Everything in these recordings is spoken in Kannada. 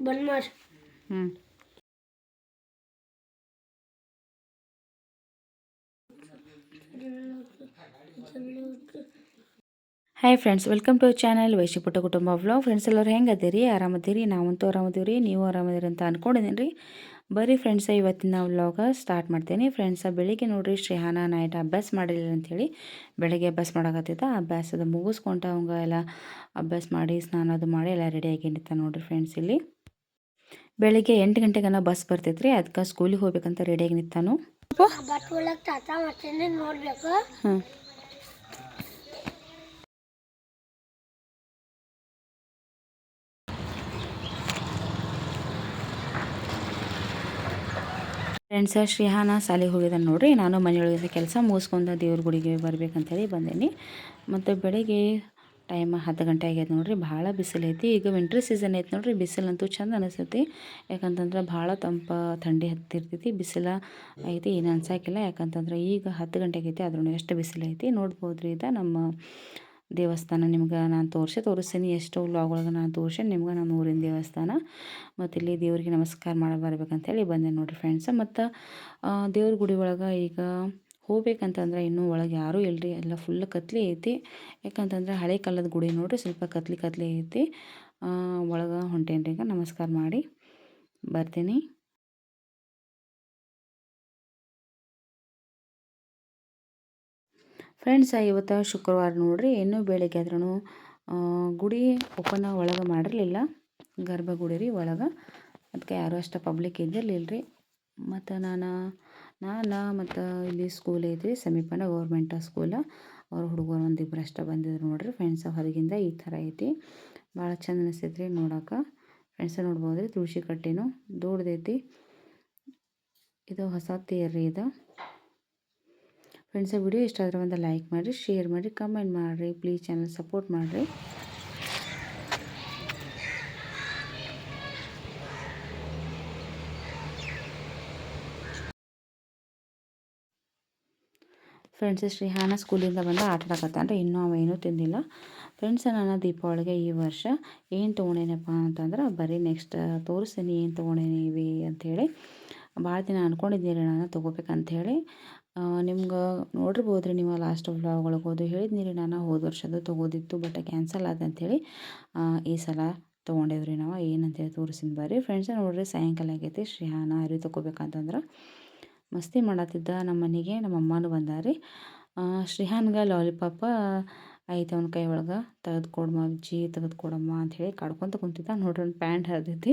ಬಂದ್ ಮಾಡಿ ಹ್ಞೂ hi friends welcome to channel Vaishi ಪುಟ್ಟ ಕುಟುಂಬ ವ್ಲಾಗ್ ಫ್ರೆಂಡ್ಸ್ ಎಲ್ಲರೂ ಹೆಂಗೆ ಅದೀರಿ ಆರಾಮದಿರಿ ನಾವಂತೂ ಆರಾಮದೀವಿ ರೀ ನೀವು ಆರಾಮದಿರಿ ಅಂತ ಅಂದ್ಕೊಂಡಿದ್ದೀನಿ ರೀ ಬರೀ ಫ್ರೆಂಡ್ಸ ಇವತ್ತಿನ ವ್ಲಾಗ ಸ್ಟಾರ್ಟ್ ಮಾಡ್ತೀನಿ. ಫ್ರೆಂಡ್ಸ ಬೆಳಿಗ್ಗೆ ನೋಡ್ರಿ ಶ್ರೇಹಾನ ನೈಟ್ ಅಭ್ಯಾಸ ಮಾಡಿಲ್ಲ ಅಂಥೇಳಿ ಬೆಳಗ್ಗೆ ಅಭ್ಯಾಸ ಮಾಡಕತ್ತಿದ್ದ. ಅಭ್ಯಾಸದ ಮುಗಿಸ್ಕೊಂಡ ಅವಂಗ ಎಲ್ಲ ಅಭ್ಯಾಸ ಮಾಡಿ ಸ್ನಾನ ಅದು ಮಾಡಿ ಎಲ್ಲ ರೆಡಿ ಆಗಿಂಡಿತ್ತ ನೋಡ್ರಿ ಫ್ರೆಂಡ್ಸ್ ಇಲ್ಲಿ. ಬೆಳಿಗ್ಗೆ ಎಂಟು ಗಂಟೆಗನ ಬಸ್ ಬರ್ತೈತ್ರಿ ಅದಕ್ಕೆ ಸ್ಕೂಲಿಗೆ ಹೋಗ್ಬೇಕಂತ ರೆಡಿಯಾಗಿ ನಿಂತಾನು ಹ್ಞೂ ಫ್ರೆಂಡ್ಸ ಶ್ರೀಹಾನ ಶಾಲೆಗೆ ಹೋಗಿದ್ದಾನೆ ನೋಡ್ರಿ. ನಾನು ಮನೆಯೊಳಗಿಂದ ಕೆಲಸ ಮುಗಿಸ್ಕೊಂಡು ದೇವ್ರ ಗುಡಿಗೆ ಬರ್ಬೇಕಂತೇಳಿ ಬಂದೇನಿ. ಮತ್ತು ಬೆಳಿಗ್ಗೆ ಟೈಮ್ ಹತ್ತು ಗಂಟೆ ಆಗ್ಯದ ನೋಡ್ರಿ, ಭಾಳ ಬಿಸಿಲು ಐತಿ. ಈಗ ವಿಂಟ್ರ್ ಸೀಸನ್ ಐತಿ ನೋಡ್ರಿ, ಬಿಸಿಲಂತೂ ಚಂದ ಅನಿಸ್ತೈತಿ. ಯಾಕಂತಂದ್ರೆ ಭಾಳ ತಂಪ, ಥಂಡಿ ಹತ್ತಿರ್ತೈತಿ, ಬಿಸಿಲ ಐತಿ, ಏನು ಅನ್ಸಾಕಿಲ್ಲ. ಯಾಕಂತಂದ್ರೆ ಈಗ ಹತ್ತು ಗಂಟೆ ಆಗೈತಿ ಅದ್ರೊಳಗೆ ಎಷ್ಟು ಬಿಸಿಲು ಐತಿ. ನೋಡ್ಬೋದ್ರಿ ಇದು ನಮ್ಮ ದೇವಸ್ಥಾನ ನಿಮ್ಗೆ ನಾನು ತೋರಿಸಿ, ತೋರಿಸ್ತೀನಿ ಎಷ್ಟು ಒಳಗೆ ನಾನು ತೋರಿಸಿ, ನಿಮ್ಗೆ ನಮ್ಮ ಊರಿನ ದೇವಸ್ಥಾನ. ಮತ್ತು ಇಲ್ಲಿ ದೇವ್ರಿಗೆ ನಮಸ್ಕಾರ ಮಾಡಿ ಬರ್ಬೇಕಂತೇಳಿ ಬಂದೆ ನೋಡಿರಿ ಫ್ರೆಂಡ್ಸ್ ಮತ್ತು ದೇವ್ರ ಗುಡಿ ಒಳಗೆ ಈಗ ಹೋಗ್ಬೇಕಂತಂದ್ರೆ ಇನ್ನೂ ಒಳಗೆ ಯಾರೂ ಇಲ್ಲರಿ ಎಲ್ಲ ಫುಲ್ ಕತ್ಲಿ ಐತಿ. ಯಾಕಂತಂದ್ರೆ ಹಳೆ ಕಾಲದ ಗುಡಿ ನೋಡ್ರಿ, ಸ್ವಲ್ಪ ಕತ್ಲಿ ಕತ್ಲೆ ಐತಿ. ಒಳಗೆ ಹೊಂಟೇನ್ರಿ ಈಗ, ನಮಸ್ಕಾರ ಮಾಡಿ. ಬರ್ತೀನಿ. ಫ್ರೆಂಡ್ಸ್ ಇವತ್ತು ಶುಕ್ರವಾರ ನೋಡ್ರಿ, ಇನ್ನೂ ಬೆಳಿಗ್ಗೆ ಆದ್ರೂ ಗುಡಿ ಓಪನ್ ಒಳಗೆ ಮಾಡಿರಲಿಲ್ಲ. ಗರ್ಭಗುಡಿ ರೀ ಒಳಗೆ. ಅದಕ್ಕೆ ಯಾರೂ ಅಷ್ಟು ಪಬ್ಲಿಕ್ ಇದ್ದಿರಲಿಲ್ಲ ರೀ ಮತ್ತು ನಾನು ನಾನು ಮತ್ತು ಇಲ್ಲಿ ಸ್ಕೂಲ್ ಐತ್ರಿ, ಸಮೀಪನ ಗೌರ್ಮೆಂಟ್ ಸ್ಕೂಲ ಅವ್ರ ಹುಡುಗರು ಒಂದಿಬ್ರು ಅಷ್ಟೇ ಬಂದಿದ್ರು ನೋಡ್ರಿ ಫ್ರೆಂಡ್ಸ್ ಹೊರಗಿಂದ ಈ ಥರ ಐತಿ. ಭಾಳ ಚಂದ ರೀ ನೋಡೋಕೆ. ಫ್ರೆಂಡ್ಸ ನೋಡ್ಬೋದು ರೀ ತುಳಸಿ ಕಟ್ಟೆನೂ ದೊಡ್ಡದೈತಿ ಇದು ಹೊಸ ತೇರ್ರಿ ಇದು. ಫ್ರೆಂಡ್ಸ ವಿಡಿಯೋ ಇಷ್ಟ ಆದರೆ ಒಂದು ಲೈಕ್ ಮಾಡಿರಿ ಶೇರ್ ಮಾಡಿರಿ ಕಮೆಂಟ್ ಮಾಡಿರಿ ಪ್ಲೀಸ್ ಚಾನಲ್ ಸಪೋರ್ಟ್ ಮಾಡಿರಿ. ಫ್ರೆಂಡ್ಸ್ ಶ್ರೀಹಾನ ಸ್ಕೂಲಿಂದ ಬಂದು ಆಟ ಆಡಕತ್ತಾನ್ರಿ ಇನ್ನೂ ಅವ ಏನೂ ತಿಂದಿಲ್ಲ. ಫ್ರೆಂಡ್ಸ್ ನಾನು ದೀಪಾವಳಿಗೆ ಈ ವರ್ಷ ಏನು ತೊಗೊಂಡೇನಪ್ಪ ಅಂತಂದ್ರೆ, ಬರೀ ನೆಕ್ಸ್ಟ್ ತೋರಿಸ್ತೀನಿ ಏನು ತೊಗೊಂಡೇನೀವಿ ಅಂಥೇಳಿ. ಭಾಳ ದಿನ ಅಂದ್ಕೊಂಡಿದ್ದೀನಿ ನಾನು ತೊಗೋಬೇಕಂಥೇಳಿ. ನಿಮ್ಗೆ ನೋಡಿರ್ಬೋದು ರೀ ನೀವು ಲಾಸ್ಟ್ ಒಳಗೆ ಹೋದು. ಹೇಳಿದ್ನಿ ರೀ ನಾನು ಹೋದ ವರ್ಷದ್ದು ತೊಗೋದಿತ್ತು ಬಟ್ ಕ್ಯಾನ್ಸಲ್ ಆದ ಅಂಥೇಳಿ. ಈ ಸಲ ತೊಗೊಂಡೇವ್ರಿ ನಾವು. ಏನಂತೇಳಿ ತೋರಿಸಿದ್ ಬರ್ರಿ. ಫ್ರೆಂಡ್ಸ್ ನೋಡ್ರಿ ಸಾಯಂಕಾಲ ಆಗೈತಿ. ಶ್ರೀಹಾನ ಅರಿವಿ ತೊಗೋಬೇಕಂತಂದ್ರೆ ಮಸ್ತಿ ಮಾಡತ್ತಿದ್ದ ನಮ್ಮ ಮನೆಗೆ ನಮ್ಮ ಅಮ್ಮನೂ ಬಂದಾರಿ ಶ್ರೀಹಾನ್ಗೆ ಲಾಲಿಪಾಪ ಐತೆ ಅವ್ನ ಕೈ ಒಳಗೆ ತೆಗೆದು ಕೊಡಮ್ಮ ಅಜ್ಜಿ ತೆಗೆದು ಕೊಡಮ್ಮ ಅಂಥೇಳಿ ಕಾಡ್ಕೊತ ಕುಂತಿದ್ದ. ನೋಡ್ರಿ ಒಂದು ಪ್ಯಾಂಟ್ ಹರಿದೈತಿ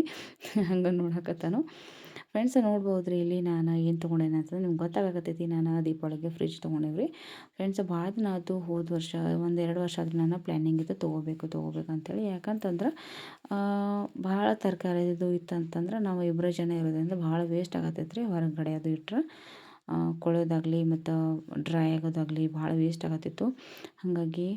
ಹಂಗೆ ನೋಡಕತ್ತಾನು. ಫ್ರೆಂಡ್ಸ್ ನೋಡ್ಬೋದು ರೀ ಇಲ್ಲಿ ನಾನು ಏನು ತೊಗೊಂಡೇನೆ ಅಂತಂದ್ರೆ ನಿಮ್ಗೆ ಗೊತ್ತಾಗತ್ತೈತಿ ನಾನು ದೀಪಾವಳಿಗೆ ಫ್ರಿಜ್ ತೊಗೊಂಡೇವ್ರಿ. ಫ್ರೆಂಡ್ಸ್ ಭಾಳ ದಿನ ಆಯ್ತು, ಹೋದ ವರ್ಷ, ಒಂದು ಎರಡು ವರ್ಷ ಆದ್ರೆ ನಾನು ಪ್ಲ್ಯಾನಿಂಗ್ ಇತ್ತು, ತೊಗೋಬೇಕು ತೊಗೋಬೇಕು ಅಂತೇಳಿ. ಯಾಕಂತಂದ್ರೆ ಭಾಳ ತರಕಾರಿ ಇದು ಇತ್ತು ಅಂತಂದ್ರೆ ನಾವು ಇಬ್ಬರು ಜನ ಇರೋದ್ರಿಂದ ಭಾಳ ವೇಸ್ಟ್ ಆಗತ್ತೈತೆ ರೀ ಹೊರಗಡೆ ಅದು ಇಟ್ಟರೆ ಕೊಳೋದಾಗಲಿ ಮತ್ತು ಡ್ರೈ ಆಗೋದಾಗಲಿ ಭಾಳ ವೇಸ್ಟ್ ಆಗತ್ತಿತ್ತು. ಹಾಗಾಗಿ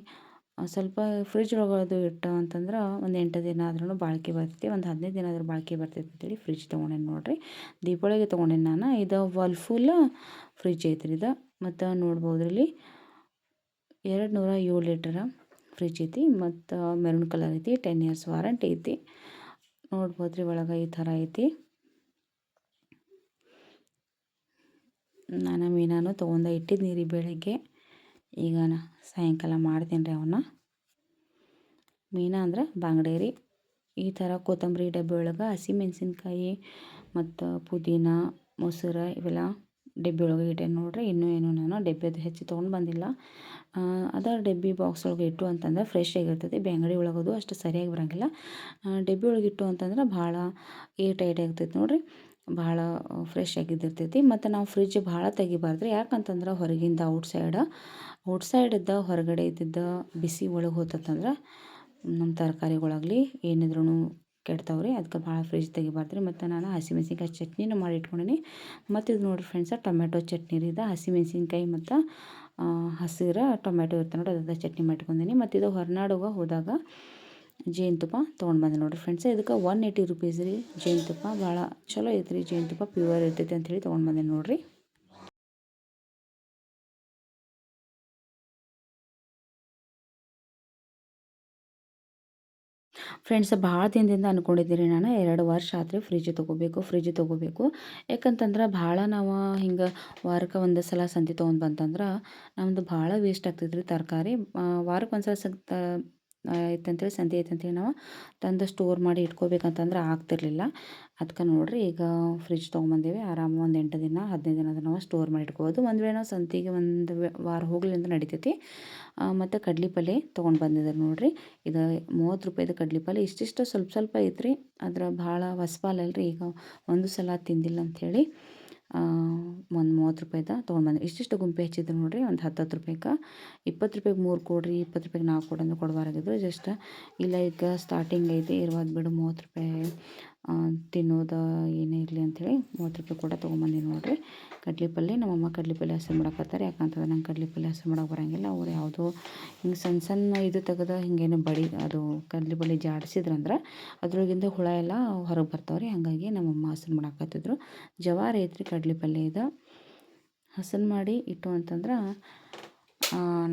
ಸ್ವಲ್ಪ ಫ್ರಿಜ್ ಒಳಗೆ ಅದು ಇಟ್ಟು ಅಂತಂದ್ರೆ ಒಂದು ಎಂಟು ದಿನ ಆದ್ರೂ ಬಾಳಿಕೆ ಬರ್ತೈತಿ, ಒಂದು ಹದಿನೈದು ದಿನ ಆದ್ರೂ ಬಾಳಿಕೆ ಬರ್ತೈತಿ ಅಂತೇಳಿ ಫ್ರಿಜ್ ತೊಗೊಂಡೇನಿ ನೋಡಿರಿ. ದೀಪಾವಳಿಗೆ ತೊಗೊಂಡೇನಿ ನಾನು, ಇದು ವರ್ಲ್ಫುಲ್ ಫ್ರಿಜ್ ಐತ್ರಿ ಇದು. ಮತ್ತು ನೋಡ್ಬೋದು ಇಲ್ಲಿ ಎರಡು ನೂರ ಏಳು ಲೀಟರ ಫ್ರಿಜ್ ಐತಿ, ಮತ್ತು ಮೆರೂನ್ ಕಲರ್ ಐತಿ ಟೆನ್ ಇಯರ್ಸ್ ವಾರಂಟಿ ಐತಿ. ನೋಡ್ಬೋದು ರೀ ಒಳಗೆ ಈ ಥರ ಐತಿ. ನಾನು ಮೀನಾನು ತೊಗೊಂಡು ಇಟ್ಟಿದ್ದೀನಿ ರೀ ಬೆಳಗ್ಗೆ. ಈಗ ಸಾಯಂಕಾಲ ಮಾಡ್ತೀನಿ ರೀ ಅವನ್ನ ಮೀನ ಅಂದ್ರೆ ಬಾಂಗ್ಡೇರಿ. ಈ ಥರ ಕೊತ್ತಂಬರಿ ಡಬ್ಬಿ ಒಳಗೆ ಹಸಿಮೆಣ್ಸಿನ್ಕಾಯಿ ಮತ್ತು ಪುದೀನ, ಮೊಸರು ಇವೆಲ್ಲ ಡಬ್ಬಿ ಒಳಗೆ ಇಟ್ಟೆ ನೋಡ್ರಿ. ಇನ್ನೂ ಏನು ನಾನು ಡಬ್ಬಿದು ಹೆಚ್ಚು ತೊಗೊಂಡು ಬಂದಿಲ್ಲ. ಅದ ಡಬ್ಬಿ ಬಾಕ್ಸ್ ಒಳಗೆ ಇಟ್ಟು ಅಂತಂದ್ರೆ ಫ್ರೆಶ್ ಆಗಿರ್ತೈತಿ ಬ್ಯಾಂಗಡಿ ಒಳಗದು ಅಷ್ಟು ಸರಿಯಾಗಿ ಬರೋಂಗಿಲ್ಲ. ಡಬ್ಬಿ ಒಳಗೆ ಇಟ್ಟು ಅಂತಂದ್ರೆ ಭಾಳ ಏರ್ ಟೈಟ್ ಆಗ್ತೈತಿ ನೋಡಿರಿ. ಭಾಳ ಫ್ರೆಶ್ ಆಗಿದ್ದಿರ್ತೈತಿ. ಮತ್ತು ನಾವು ಫ್ರಿಜ್ ಭಾಳ ತೆಗಿಬಾರ್ದು ಯಾಕಂತಂದ್ರೆ ಹೊರಗಿಂದ ಔಟ್ಸೈಡ ಔಟ್ಸೈಡಿದ್ದ ಹೊರಗಡೆ ಇದ್ದಿದ್ದ ಬಿಸಿ ಒಳಗೆ ಹೋತಂದ್ರೆ ನಮ್ಮ ತರಕಾರಿಗಳಾಗಲಿ ಏನಿದ್ರೂ ಕೆಡ್ತಾವ್ರಿ. ಅದಕ್ಕೆ ಭಾಳ ಫ್ರಿಜ್ ತೆಗಿಬಾರ್ದು ರೀ ಮತ್ತು ನಾನು ಹಸಿಮೆಣ್ಸಿನ್ಕಾಯಿ ಚಟ್ನಿನೂ ಮಾಡಿ ಇಟ್ಕೊಂಡೀನಿ ಮತ್ತು ಇದು ನೋಡಿರಿ ಫ್ರೆಂಡ್ಸ ಟೊಮೆಟೊ ಚಟ್ನಿ ರೀ. ಇದು ಹಸಿಮೆಣ್ಸಿನ್ಕಾಯಿ ಮತ್ತು ಹಸಿರು ಟೊಮೆಟೊ ಇರುತ್ತೆ ನೋಡಿ ಅದ್ರದ್ದು ಚಟ್ನಿ ಮಾಡ್ಕೊಂಡೀನಿ ಮತ್ತು ಇದು ಹೊರನಾಡುಗೆ ಹೋದಾಗ ಜೇನುತುಪ್ಪ ತೊಗೊಂಡು ಬಂದೆ ನೋಡಿರಿ ಫ್ರೆಂಡ್ಸ್ ಇದಕ್ಕೆ ಒನ್ ಏಯ್ಟಿ ರುಪೀಸ್ ರೀ ಜೇನುತುಪ್ಪ. ಭಾಳ ಚಲೋ ಐತ್ರಿ ಜೇನುತುಪ್ಪ ಪ್ಯೂರ್ ಇರ್ತೈತಿ ಅಂಥೇಳಿ ತೊಗೊಂಡು ಬಂದೆ ನೋಡಿರಿ. ಫ್ರೆಂಡ್ಸ್ ಭಾಳ ದಿನದಿಂದ ಅಂದ್ಕೊಂಡಿದ್ದೀನಿ ನಾನು. ಎರಡು ವರ್ಷ ಆದರೆ ಫ್ರಿಜ್ ತೊಗೋಬೇಕು ಫ್ರಿಜ್ ತೊಗೋಬೇಕು. ಯಾಕಂತಂದ್ರೆ ಭಾಳ ನಾವು ಹಿಂಗೆ ವಾರಕ್ಕೆ ಒಂದು ಸಲ ಸಂತೆ ತೊಗೊಂಡು ಬಂತಂದ್ರೆ ನಮ್ಮದು ಭಾಳ ವೇಸ್ಟ್ ಆಗ್ತೈತೆ ತರಕಾರಿ. ವಾರಕ್ಕೆ ಒಂದು ಸಲ ಸಗ್ತ ಸಂಧಿ ಸಂತೆ ಐತಂತೇಳಿ ನಾವು ತಂದು ಸ್ಟೋರ್ ಮಾಡಿ ಇಟ್ಕೋಬೇಕಂತಂದ್ರೆ ಆಗ್ತಿರ್ಲಿಲ್ಲ. ಅದಕ್ಕೆ ನೋಡಿರಿ ಈಗ ಫ್ರಿಜ್ ತೊಗೊಂಬಂದೇವೆ. ಆರಾಮ ಒಂದು ಎಂಟು ದಿನ, ಹದಿನೈದು ದಿನ ನಾವು ಸ್ಟೋರ್ ಮಾಡಿ ಇಟ್ಕೋಬೋದು. ಒಂದು ವೇಳೆ ನಾವು ಸಂತಿಗೆ ಒಂದು ವಾರ ಹೋಗ್ಲಿ ಅಂತ ನಡಿತೈತಿ. ಮತ್ತು ಕಡ್ಲಿ ಪಲ್ಯ ತೊಗೊಂಡು ಬಂದಿದ್ದಾರೆ ನೋಡಿರಿ. ಇದು ಮೂವತ್ತು ರೂಪಾಯಿದು ಕಡ್ಲಿ ಪಲ್ಯ ಇಷ್ಟಿಷ್ಟು ಸ್ವಲ್ಪ ಸ್ವಲ್ಪ ಐತ್ರಿ. ಅದ್ರ ಭಾಳ ಹೊಸ್ಪಾಲಲ್ರಿ ಈಗ ಒಂದು ಸಲ ತಿಂದಿಲ್ಲ ಅಂಥೇಳಿ ಒಂದು ಮೂವತ್ತು ರೂಪಾಯ್ದು ತೊಗೊಂಡು ಬಂದೆ. ಇಷ್ಟಿಷ್ಟು ಗುಂಪೆ ಹಚ್ಚಿದ್ರು ನೋಡಿರಿ, ಒಂದು ಹತ್ತು ಹತ್ತು ರೂಪಾಯ್ಗೆ ಇಪ್ಪತ್ತು ರೂಪಾಯ್ಗೆ ಮೂರು ಕೊಡಿರಿ, ಇಪ್ಪತ್ತು ರೂಪಾಯ್ಗೆ ನಾಲ್ಕು ಕೊಡಿ ಅಂದ್ರೆ ಜಸ್ಟ್ ಇಲ್ಲ ಈಗ ಸ್ಟಾರ್ಟಿಂಗ್ ಐತಿ, ಇರುವಾಗ ಬಿಡು ಮೂವತ್ತು ರೂಪಾಯಿ. ತಿನ್ನೋದು ಏನೇ ಇರಲಿ ಅಂಥೇಳಿ ಮೂವತ್ತು ರೂಪಾಯಿ ಕೂಡ ತೊಗೊಂಬಂದೀನಿ ನೋಡಿರಿ. ಕಡ್ಲೆ ಪಲ್ಯ ನಮ್ಮಮ್ಮ ಕಡ್ಲೆ ಪಲ್ಯ ಹಸಿ ಮಾಡಕತ್ತಾರೆ ಯಾಕಂತಂದ್ರೆ ನಂಗೆ ಕಡ್ಲೆ ಪಲ್ಯ ಹಸಿ ಮಾಡೋಕೆ ಬರೋಂಗಿಲ್ಲ. ಅವ್ರು ಯಾವುದೋ ಹಿಂಗೆ ಸಣ್ಣ ಸಣ್ಣ ಇದು ತೆಗೆದು ಹಿಂಗೇನು ಬಡಿ, ಅದು ಕಡ್ಲೆ ಪಲ್ಯ ಜಾಡಿಸಿದ್ರಂದ್ರೆ ಅದ್ರೊಳಗಿಂದ ಹುಳ ಎಲ್ಲ ಹೊರಗೆ ಬರ್ತಾವೆ ರೀ ಹಾಗಾಗಿ ನಮ್ಮಮ್ಮ ಹಸನ್ ಮಾಡಕತ್ತಿದ್ರು. ಜವಾರಿ ಐತ್ರಿ ಕಡ್ಲೆ ಪಲ್ಯ ಇದು. ಹಸನ್ ಮಾಡಿ ಇಟ್ಟು ಅಂತಂದ್ರೆ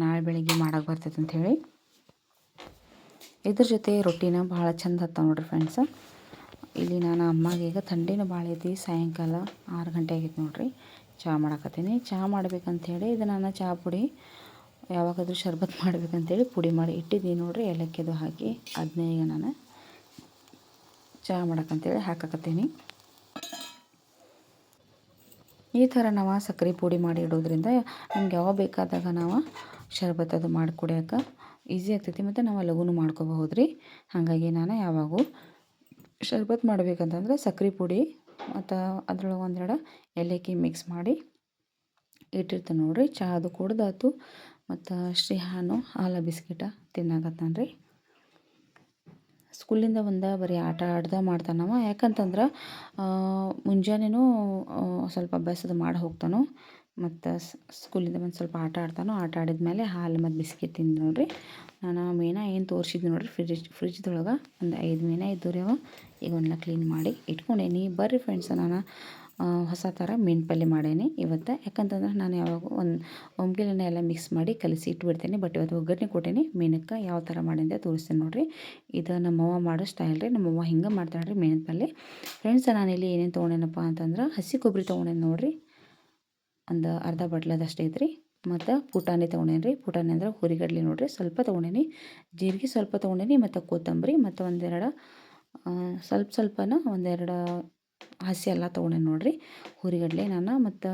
ನಾಳೆ ಬೆಳಗ್ಗೆ ಮಾಡೋಕೆ ಬರ್ತೈತೆ ಅಂಥೇಳಿ. ಇದ್ರ ಜೊತೆ ರೊಟ್ಟಿನ ಭಾಳ ಚಂದ ಹತ್ತಾವ ನೋಡ್ರಿ ಫ್ರೆಂಡ್ಸ ಇಲ್ಲಿ ನಾನು ಅಮ್ಮಗೆ ಈಗ ಥಂಡಿನೂ ಭಾಳ ಐತಿ. ಸಾಯಂಕಾಲ ಆರು ಗಂಟೆ ಆಗೈತೆ ನೋಡ್ರಿ. ಚಹಾ ಮಾಡಾಕತ್ತೀನಿ. ಚಹಾ ಮಾಡ್ಬೇಕಂಥೇಳಿ ಇದು ನಾನು ಚಹಾ ಪುಡಿ. ಯಾವಾಗಾದ್ರೂ ಶರ್ಬತ್ ಮಾಡ್ಬೇಕಂತೇಳಿ ಪುಡಿ ಮಾಡಿ ಇಟ್ಟಿದ್ದೀನಿ ನೋಡ್ರಿ. ಏಲಕ್ಕಿದು ಹಾಕಿ ಅದನ್ನೇ ಈಗ ನಾನು ಚಹಾ ಮಾಡಕ್ಕಂತೇಳಿ ಹಾಕಕತ್ತೀನಿ. ಈ ಥರ ನಾವು ಸಕ್ಕರೆ ಪುಡಿ ಮಾಡಿ ಇಡೋದ್ರಿಂದ ನಮ್ಗೆ ಯಾವಾಗ ಬೇಕಾದಾಗ ನಾವು ಶರ್ಬತ್ ಅದು ಮಾಡಿ ಕುಡಿಯೋಕೆ ಈಸಿ ಆಗ್ತೈತಿ ಮತ್ತು ನಾವು ಲಘುನು ಮಾಡ್ಕೋಬಹುದು ರೀ ಹಾಗಾಗಿ ನಾನು ಯಾವಾಗೂ ಶರ್ಬತ್ ಮಾಡ್ಬೇಕಂತಂದ್ರೆ ಸಕ್ಕರೆ ಪುಡಿ ಮತ್ತು ಅದ್ರೊಳಗೆ ಒಂದೆರಡು ಏಲಕ್ಕಿ ಮಿಕ್ಸ್ ಮಾಡಿ ಇಟ್ಟಿರ್ತೀನಿ ನೋಡಿರಿ. ಚಹಾ ಅದು ಕುಡ್ದಾತು ಮತ್ತು ಶ್ರೀಹಾನು ಹಾಲ ಬಿಸ್ಕಿಟ ತಿನ್ನಾಕತ್ತಾನ ರೀ ಸ್ಕೂಲಿಂದ ಬಂದ ಬರೀ ಆಟ ಆಡ್ದ ಮಾಡ್ತಾನವ ಯಾಕಂತಂದ್ರೆ ಮುಂಜಾನೆಯೂ ಸ್ವಲ್ಪ ಅಭ್ಯಾಸದ ಮಾಡಿ ಹೋಗ್ತಾನೋ. ಮತ್ತು ಸ್ಕೂಲಿಂದ ಬಂದು ಸ್ವಲ್ಪ ಆಟ ಆಡ್ತಾನೋ ಆಟ ಆಡಿದ ಮೇಲೆ ಹಾಲು ಮತ್ತು ಬಿಸ್ಕೆಟ್ ತಿಂದು ನೋಡಿರಿ. ನಾನು ಮೇನ ಏನು ತೋರಿಸಿದ್ದು ನೋಡಿರಿ ಫ್ರಿಜ್, ಫ್ರಿಜ್ದೊಳಗೆ ಒಂದು ಐದು ಮೀನ ಇದ್ದು ರೀ ಅವ. ಈಗ ಒಂದೆಲ್ಲ ಕ್ಲೀನ್ ಮಾಡಿ ಇಟ್ಕೊಂಡೇನಿ ಬರ್ರಿ ಫ್ರೆಂಡ್ಸ್ ನಾನು ಹೊಸ ಥರ ಮೀನು ಪಲ್ಯ ಮಾಡೇನಿ ಇವತ್ತು. ಯಾಕಂತಂದ್ರೆ ನಾನು ಯಾವಾಗ ಒಂದು ಒಮ್ಗಿಲನ್ನ ಎಲ್ಲ ಮಿಕ್ಸ್ ಮಾಡಿ ಕಲಸಿ ಇಟ್ಬಿಡ್ತೇನೆ. ಬಟ್ ಇವತ್ತು ಒಗ್ಗರಣೆ ಕೊಟ್ಟೇನಿ. ಮೀನಕ್ಕೆ ಯಾವ ಥರ ಮಾಡಿದೆ ತೋರಿಸ್ತೀನಿ ನೋಡಿರಿ. ಇದು ನಮ್ಮವ್ವ ಮಾಡೋ ಸ್ಟೈಲ್ ರೀ. ನಮ್ಮವ್ವ ಹಿಂಗೆ ಮಾಡ್ತಾಳೆ ರೀ ಮೀನಿನ ಪಲ್ಯ ಫ್ರೆಂಡ್ಸ್ ನಾನಿಲ್ಲಿ ಏನೇನು ತೊಗೊಂಡೇನಪ್ಪ ಅಂತಂದ್ರೆ ಹಸಿ ಕೊಬ್ಬರಿ ತೊಗೊಂಡೇನಿ ನೋಡಿರಿ. ಒಂದು ಅರ್ಧ ಬಟ್ಲದಷ್ಟು ಐತ್ರಿ. ಮತ್ತು ಪುಟಾಣಿ ತೊಗೊಂಡೇನಿ ರೀ ಪುಟಾಣಿ ಅಂದ್ರೆ ಹುರಿಗಡ್ಲೆ ನೋಡಿರಿ. ಸ್ವಲ್ಪ ತೊಗೊಂಡೇನಿ. ಜೀರಿಗೆ ಸ್ವಲ್ಪ ತೊಗೊಂಡೇನಿ ಮತ್ತು ಕೊತ್ತಂಬರಿ ಮತ್ತು ಒಂದೆರಡು ಸ್ವಲ್ಪ ಸ್ವಲ್ಪನ ಒಂದೆರಡು ಹಸಿ ಎಲ್ಲ ತೊಗೊಂಡೇನಿ ನೋಡಿರಿ. ಹುರಿಗಡ್ಲೆ ನಾನು ಮತ್ತು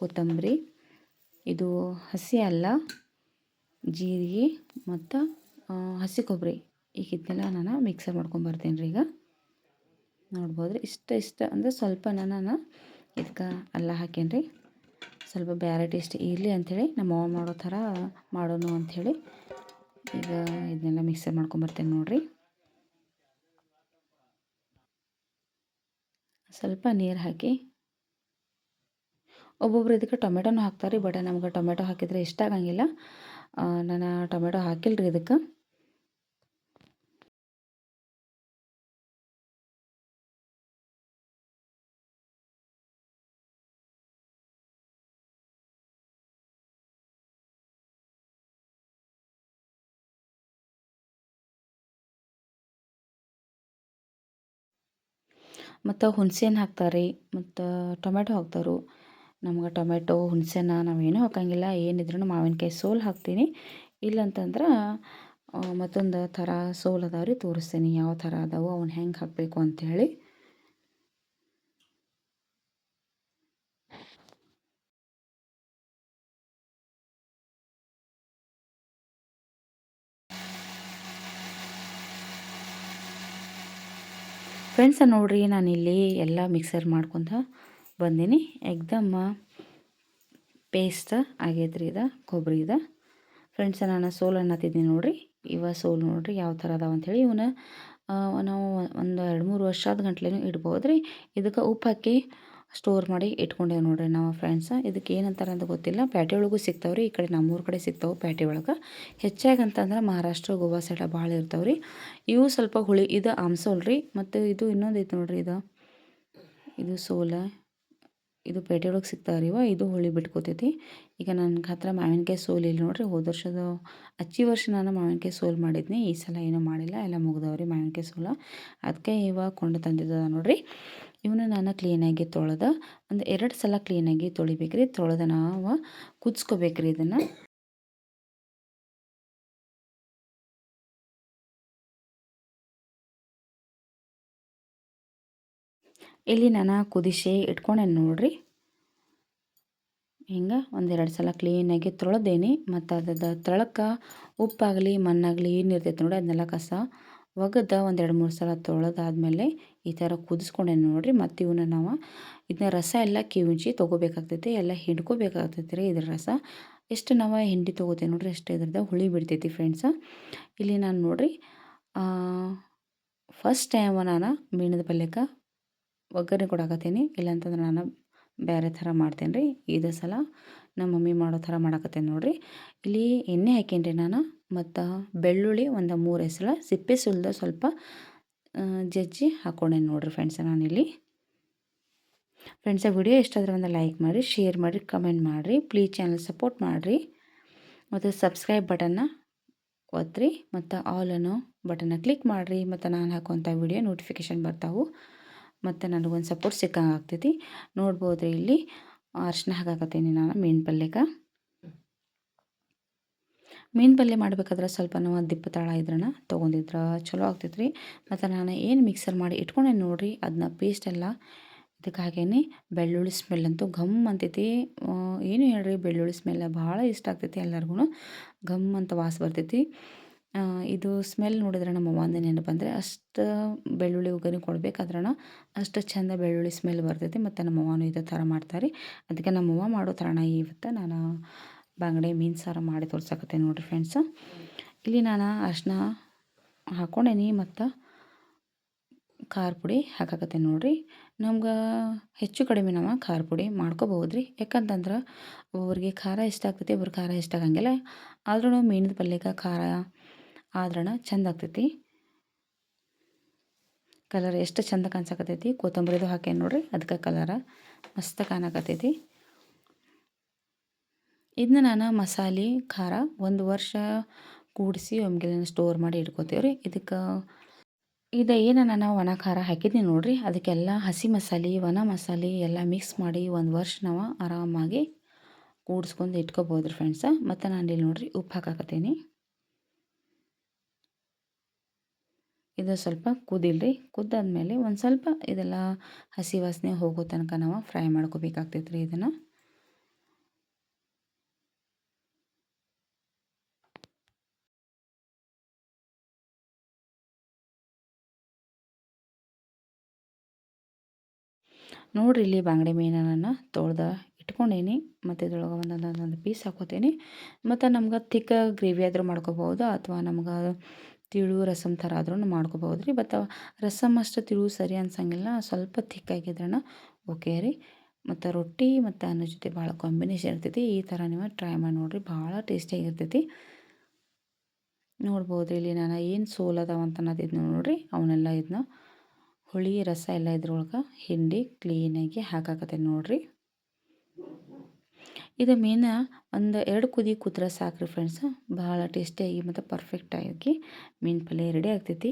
ಕೊತ್ತಂಬರಿ. ಇದು ಹಸಿ ಅಲ್ಲ, ಜೀರಿಗೆ ಮತ್ತು ಹಸಿ ಕೊಬ್ಬರಿ. ಈಗ ಇದನ್ನೆಲ್ಲ ನಾನು ಮಿಕ್ಸರ್ ಮಾಡ್ಕೊಂಬರ್ತೀನಿ ರೀ ಈಗ. ನೋಡ್ಬೋದು ರೀ ಇಷ್ಟ ಇಷ್ಟ ಅಂದರೆ ಸ್ವಲ್ಪ ನಾನು ಇದಕ್ಕೆ ಅಲ್ಲ ಹಾಕೇನಿ ರೀ ಸ್ವಲ್ಪ ಬೇರೆ ಟೇಸ್ಟ್ ಇರಲಿ ಅಂಥೇಳಿ ನಮ್ಮ ಅವ್ವ ಮಾಡೋ ಥರ ಮಾಡೋಣ ಅಂಥೇಳಿ. ಈಗ ಇದನ್ನೆಲ್ಲ ಮಿಕ್ಸರ್ ಮಾಡ್ಕೊಂಬರ್ತೇನೆ ನೋಡಿರಿ. ಸ್ವಲ್ಪ ನೀರು ಹಾಕಿ. ಒಬ್ಬೊಬ್ರು ಇದಕ್ಕೆ ಟೊಮೆಟೊನೂ ಹಾಕ್ತಾರೆ ಬಟ್ ನಮ್ಗೆ ಟೊಮೆಟೊ ಹಾಕಿದರೆ ಇಷ್ಟ ಆಗಂಗಿಲ್ಲ. ನಾನು ಟೊಮೆಟೊ ಹಾಕಿಲ್ಲ ರೀ ಇದಕ್ಕೆ. ಮತ್ತು ಹುಣ್ಸೆ ಹಾಕ್ತಾರೆ ಮತ್ತು ಟೊಮೆಟೊ ಹಾಕ್ತಾರೆ. ನಮ್ಗೆ ಟೊಮೆಟೊ ಹುಣಸೆನ ನಾವೇನೂ ಹಾಕಂಗಿಲ್ಲ. ಏನಿದ್ರೂ ಮಾವಿನಕಾಯಿ ಸೋಲು ಹಾಕ್ತೀನಿ. ಇಲ್ಲಂತಂದ್ರೆ ಮತ್ತೊಂದು ಥರ ಸೋಲು ಅದಾವೆ ರೀ ತೋರಿಸ್ತೀನಿ. ಯಾವ ಥರ ಅದಾವೆ ಅವನ್ನ ಹೆಂಗೆ ಹಾಕಬೇಕು ಅಂಥೇಳಿ ಫ್ರೆಂಡ್ಸ ನೋಡಿರಿ ನಾನಿಲ್ಲಿ ಎಲ್ಲ ಮಿಕ್ಸರ್ ಮಾಡ್ಕೊತ ಬಂದೀನಿ. ಎಕ್ದಮ್ಮ ಪೇಸ್ಟ್ ಆಗೈತೆ ರೀ ಇದು. ಫ್ರೆಂಡ್ಸ್ ನಾನು ಸೋಲು ಅನ್ನತ್ತಿದ್ದೀನಿ ನೋಡಿರಿ. ಇವ ಸೋಲು ನೋಡಿರಿ ಯಾವ ಥರ ಅದಾವ ಅಂಥೇಳಿ ಇವನ್ನ ನಾವು ಒಂದು ಎರಡು ಮೂರು ವರ್ಷ ಆದ ಗಂಟ್ಲೆನೂ ಇಡ್ಬೋದು ರೀ ಇದಕ್ಕೆ ಉಪ್ಪು ಹಾಕಿ ಸ್ಟೋರ್ ಮಾಡಿ ಇಟ್ಕೊಂಡೇವೆ ನೋಡ್ರಿ ನಾವು ಫ್ರೆಂಡ್ಸ ಇದಕ್ಕೆ ಏನಂತಾರೆ ಅಂತ ಗೊತ್ತಿಲ್ಲ. ಪ್ಯಾಟೆ ಒಳಗೂ ಸಿಗ್ತಾವೆ ರೀ ಈ ಕಡೆ ನಮ್ಮೂರ ಕಡೆ ಸಿಗ್ತಾವೆ ಪ್ಯಾಟೆ ಒಳಗೆ. ಹೆಚ್ಚಾಗಿ ಅಂತಂದ್ರೆ ಮಹಾರಾಷ್ಟ್ರ, ಗೋವಾ ಸೈಡ ಭಾಳ ಇರ್ತಾವೆ ರೀ ಇವು ಸ್ವಲ್ಪ ಹುಳಿ, ಇದು ಆಮ್ಸೋಲ್ ರೀ. ಮತ್ತು ಇದು ಇನ್ನೊಂದು ಐತೆ ನೋಡಿರಿ ಇದು. ಇದು ಸೋಲ. ಇದು ಪೇಟೆ ಒಳಗೆ ಸಿಗ್ತಾವೆ ಇವ. ಇದು ಹುಳಿ ಬಿಟ್ಕೋತೈತಿ. ಈಗ ನನ್ನ ಹತ್ರ ಮಾವಿನಕಾಯಿ ಸೋಲ್ ಇಲ್ಲ ನೋಡ್ರಿ. ಹೋದ ವರ್ಷದ, ಅಚ್ಚಿ ವರ್ಷ ನಾನು ಮಾವಿನಕಾಯಿ ಸೋಲ್ ಮಾಡಿದ್ನಿ. ಈ ಸಲ ಏನೂ ಮಾಡಿಲ್ಲ. ಎಲ್ಲ ಮುಗ್ದವ್ರಿ ಮಾವಿನಕಾಯಿ ಸೋಲ. ಅದಕ್ಕೆ ಇವಾಗ ಕೊಂಡು ತಂದಿದ್ದ ನೋಡ್ರಿ. ಇವನ್ನ ನಾನು ಕ್ಲೀನಾಗಿ ತೊಳೆದ, ಒಂದು ಎರಡು ಸಲ ಕ್ಲೀನಾಗಿ ತೊಳಿಬೇಕ್ರಿ. ತೊಳೆದ ನಾವು ಕುದಿಸ್ಕೋಬೇಕ್ರಿ ಇದನ್ನು. ಇಲ್ಲಿ ನಾನು ಕುದಿಸಿ ಇಟ್ಕೊಂಡೇನೆ ನೋಡ್ರಿ. ಹಿಂಗೆ ಒಂದೆರಡು ಸಲ ಕ್ಲೀನಾಗಿ ತೊಳೆದೇನಿ. ಮತ್ತು ಅದ್ರದ್ದು ತಳಕ್ಕೆ ಉಪ್ಪಾಗಲಿ ಮಣ್ಣಾಗಲಿ ಏನು ಇರ್ತೈತೆ ನೋಡಿ ಅದನ್ನೆಲ್ಲ ಕಸ ಒಗದ ಒಂದೆರಡು ಮೂರು ಸಲ ತೊಳೆದಾದ್ಮೇಲೆ ಈ ಥರ ಕುದಿಸ್ಕೊಂಡೆ ನೋಡಿರಿ. ಮತ್ತು ಇವನ್ನ ನಾವು ಇದನ್ನ ರಸ ಎಲ್ಲ ಕಿವುಚಿ ತೊಗೋಬೇಕಾಗ್ತೈತಿ, ಎಲ್ಲ ಹಿಂಡ್ಕೋಬೇಕಾಗ್ತೈತಿ ರೀ ಇದ್ರ ರಸ. ಎಷ್ಟು ನಾವು ಹಿಂಡಿ ತೊಗೋತೀವಿ ನೋಡಿರಿ ಎಷ್ಟು ಇದ್ರದ್ದು ಹುಳಿ ಬಿಡ್ತೈತಿ ಫ್ರೆಂಡ್ಸ ಇಲ್ಲಿ ನಾನು ನೋಡಿರಿ ಫಸ್ಟ್ ಟೈಮ್ ನಾನು ಮೀನದ ಪಲ್ಯಕ್ಕೆ ಒಗ್ಗರಣೆ ಕೊಡಾಕತ್ತೀನಿ ಇಲ್ಲಾಂತಂದ್ರೆ ನಾನು ಬೇರೆ ಥರ ಮಾಡ್ತೇನೆ ರೀ ಇದೇ ಸಲ ನಮ್ಮ ಮಮ್ಮಿ ಮಾಡೋ ಥರ ಮಾಡಾಕತ್ತೇನೆ ನೋಡಿರಿ. ಇಲ್ಲಿ ಎಣ್ಣೆ ಹಾಕೀನಿ ರೀ ನಾನು. ಮತ್ತು ಬೆಳ್ಳುಳ್ಳಿ ಒಂದು ಮೂರು ಹೆಸಳ ಸಿಪ್ಪೆ ಸುಲಿದ ಸ್ವಲ್ಪ ಜಜ್ಜಿ ಹಾಕ್ಕೊಂಡೆ ನೋಡಿರಿ ಫ್ರೆಂಡ್ಸ ನಾನಿಲ್ಲಿ. ಫ್ರೆಂಡ್ಸ ವಿಡಿಯೋ ಇಷ್ಟಾದ್ರೆ ಒಂದು ಲೈಕ್ ಮಾಡಿ ಶೇರ್ ಮಾಡಿ ಕಮೆಂಟ್ ಮಾಡಿರಿ ಪ್ಲೀಸ್ ಚಾನಲ್ ಸಪೋರ್ಟ್ ಮಾಡಿರಿ. ಮತ್ತು ಸಬ್ಸ್ಕ್ರೈಬ್ ಬಟನ್ನ ಒತ್ತಿರಿ ಮತ್ತು ಆಲ್ ಅನ್ನೋ ಬಟನ್ನ ಕ್ಲಿಕ್ ಮಾಡಿರಿ, ಮತ್ತು ನಾನು ಹಾಕುವಂಥ ವಿಡಿಯೋ ನೋಟಿಫಿಕೇಷನ್ ಬರ್ತಾವೆ. ಮತ್ತು ನನಗೊಂದು ಸಪೋರ್ಟ್ ಸಿಕ್ಕಂಗೆ ಆಗ್ತೈತಿ ನೋಡ್ಬೋದು ಇಲ್ಲಿ ಅರ್ಶಿನ ಹಾಕಾಕತ್ತೀನಿ ನಾನು ಮೀನು ಪಲ್ಯಕ್ಕೆ. ಮೀನು ಪಲ್ಯ ಮಾಡಬೇಕಾದ್ರೆ ಸ್ವಲ್ಪ ನಾವು ದಿಪ್ಪ ತಾಳ ಇದ್ರನ್ನ ತೊಗೊಂಡಿದ್ರೆ ಚಲೋ ಆಗ್ತೈತ್ರಿ. ಮತ್ತು ನಾನು ಏನು ಮಿಕ್ಸರ್ ಮಾಡಿ ಇಟ್ಕೊಂಡೆ ನೋಡಿರಿ ಅದನ್ನ ಪೇಸ್ಟ್ ಎಲ್ಲ. ಇದಕ್ಕೆ ಹಾಗೇನೆ ಬೆಳ್ಳುಳ್ಳಿ ಸ್ಮೆಲ್ ಅಂತೂ ಘಮ್ ಅಂತೈತಿ. ಏನು ಹೇಳ್ರಿ ಬೆಳ್ಳುಳ್ಳಿ ಸ್ಮೆಲ್ ಭಾಳ ಇಷ್ಟ ಆಗ್ತೈತಿ ಎಲ್ಲರಿಗೂ ಘಮ್ ಅಂತ ವಾಸ ಬರ್ತೈತಿ. ಇದು ಸ್ಮೆಲ್ ನೋಡಿದ್ರೆ ನಮ್ಮ ಅವ್ವಂದು ನೆನಪು ಬಂದರೆ ಅಷ್ಟು ಬೆಳ್ಳುಳ್ಳಿ ಒಗ್ಗರಣೆ ಕೊಡ್ಬೇಕಾದ್ರನ ಅಷ್ಟು ಚಂದ ಬೆಳ್ಳುಳ್ಳಿ ಸ್ಮೆಲ್ ಬರ್ತೈತಿ ಮತ್ತು ನಮ್ಮ ಅವ್ವನೂ ಇದೇ ಥರ ಮಾಡ್ತಾರೆ. ಅದಕ್ಕೆ ನಮ್ಮ ಅವ್ವ ಮಾಡೋ ಥರಣ ಇವತ್ತು ನಾನು ಬಂಗಡೆ ಮೀನು ಸಾರು ಮಾಡಿ ತೋರ್ಸಕತ್ತೆ ನೋಡಿರಿ ಫ್ರೆಂಡ್ಸ್ ಇಲ್ಲಿ ನಾನು ಅರ್ಶಿನ ಹಾಕ್ಕೊಂಡೇನಿ ಮತ್ತು ಖಾರ ಪುಡಿ ಹಾಕಾಕತ್ತೆ ನೋಡಿರಿ. ನಮ್ಗೆ ಹೆಚ್ಚು ಕಡಿಮೆ ನಾವು ಖಾರ ಪುಡಿ ಮಾಡ್ಕೋಬಹುದು ರೀ ಯಾಕಂತಂದ್ರೆ ಒಬ್ಬರಿಗೆ ಖಾರ ಇಷ್ಟ ಆಗ್ತೈತಿ ಒಬ್ರಿಗೆ ಖಾರ ಇಷ್ಟ ಆಗಂಗಿಲ್ಲ. ಆದ್ರೂ ಮೀನಿನ ಪಲ್ಯಕ್ಕೆ ಖಾರ ಆದ್ರಣ ಚಂದ ಆಗ್ತೈತಿ. ಕಲರ್ ಎಷ್ಟು ಚಂದ ಕಾಣಿಸಕತ್ತೈತಿ, ಕೊತ್ತಂಬರಿದು ಹಾಕೇನು ನೋಡಿರಿ ಅದಕ್ಕೆ ಕಲರ ಮಸ್ತ್ ಕಾಣಕತ್ತೈತಿ. ಇದನ್ನ ನಾನು ಮಸಾಲೆ, ಖಾರ ಒಂದು ವರ್ಷ ಕೂಡಿಸಿ ಒಮ್ಗೆಲ್ಲ ಸ್ಟೋರ್ ಮಾಡಿ ಇಟ್ಕೋತೀವಿ ರೀ ಇದಕ್ಕೆ ಇದು ಏನು ನಾನು ಒಣ ಖಾರ ಹಾಕಿದ್ದೀನಿ ನೋಡಿರಿ. ಅದಕ್ಕೆಲ್ಲ ಹಸಿ ಮಸಾಲೆ, ಒಣ ಮಸಾಲೆ ಎಲ್ಲ ಮಿಕ್ಸ್ ಮಾಡಿ ಒಂದು ವರ್ಷ ನಾವು ಆರಾಮಾಗಿ ಕೂಡಿಸ್ಕೊಂಡು ಇಟ್ಕೋಬೋದು ರೀ ಫ್ರೆಂಡ್ಸ ಮತ್ತು ನಾನು ಇಲ್ಲಿ ನೋಡಿರಿ ಉಪ್ಪು ಹಾಕಾಕತ್ತೀನಿ. ಇದು ಸ್ವಲ್ಪ ಕುದಿಲ್ರಿ. ಕುದ್ದಾದ್ಮೇಲೆ ಒಂದು ಸ್ವಲ್ಪ ಇದೆಲ್ಲ ಹಸಿ ವಾಸನೆ ಹೋಗೋ ತನಕ ನಾವು ಫ್ರೈ ಮಾಡ್ಕೋಬೇಕಾಗ್ತೈತೆ ರೀ ಇದನ್ನು. ನೋಡಿರಿ ಇಲ್ಲಿ ಬಾಂಗಡೆ ಮೀನನ್ನು ತೊಳ್ದು ಇಟ್ಕೊಂಡೇನಿ, ಮತ್ತು ಇದ್ರೊಳಗೆ ಒಂದೊಂದೊಂದೊಂದು ಪೀಸ್ ಹಾಕೋತೀನಿ. ಮತ್ತು ನಮ್ಗೆ ತಿಕ್ಕ ಗ್ರೇವಿ ಆದರೂ ಮಾಡ್ಕೋಬೋದು ಅಥವಾ ನಮ್ಗೆ ತಿಳು ರಸಮ್ ಥರ ಆದ್ರೂ ಮಾಡ್ಕೋಬೋದು ರೀ. ಬಟ್ ರಸಮ್ ಅಷ್ಟು ತಿಳು ಸರಿ ಅನ್ಸಂಗಿಲ್ಲ, ಸ್ವಲ್ಪ ತಿಕ್ಕಾಗಿದ್ರನ ಓಕೆ ರೀ. ಮತ್ತು ರೊಟ್ಟಿ ಮತ್ತು ಅನ್ನ ಜೊತೆ ಭಾಳ ಕಾಂಬಿನೇಷನ್ ಇರ್ತೈತಿ, ಈ ಥರ ನೀವು ಟ್ರೈ ಮಾಡಿ ನೋಡಿರಿ ಭಾಳ ಟೇಸ್ಟಿಯಾಗಿರ್ತೈತಿ ನೋಡ್ಬೋದು ಇಲ್ಲಿ ನಾನು ಏನು ಸೋಲದಾವ ಅಂತ ಅನ್ನೋದಿದ್ನ ನೋಡಿರಿ ಅವನ್ನೆಲ್ಲ ಇದನ್ನ ಹುಳಿ, ರಸ ಎಲ್ಲ ಇದ್ರೊಳಗೆ ಹಿಂಡಿ ಕ್ಲೀನಾಗಿ ಹಾಕಾಕತ್ತೇನೆ ನೋಡಿರಿ. ಇದು ಮೀನ ಒಂದು ಎರಡು ಕುದಿ ಕೂತ್ರೆ ಸಾಕ್ರಿ ಫ್ರೆಂಡ್ಸ್ ಭಾಳ ಟೇಸ್ಟಿಯಾಗಿ ಮತ್ತು ಪರ್ಫೆಕ್ಟಾಗಿ ಮೀನು ಪಲ್ಯ ರೆಡಿ ಆಗ್ತೈತಿ.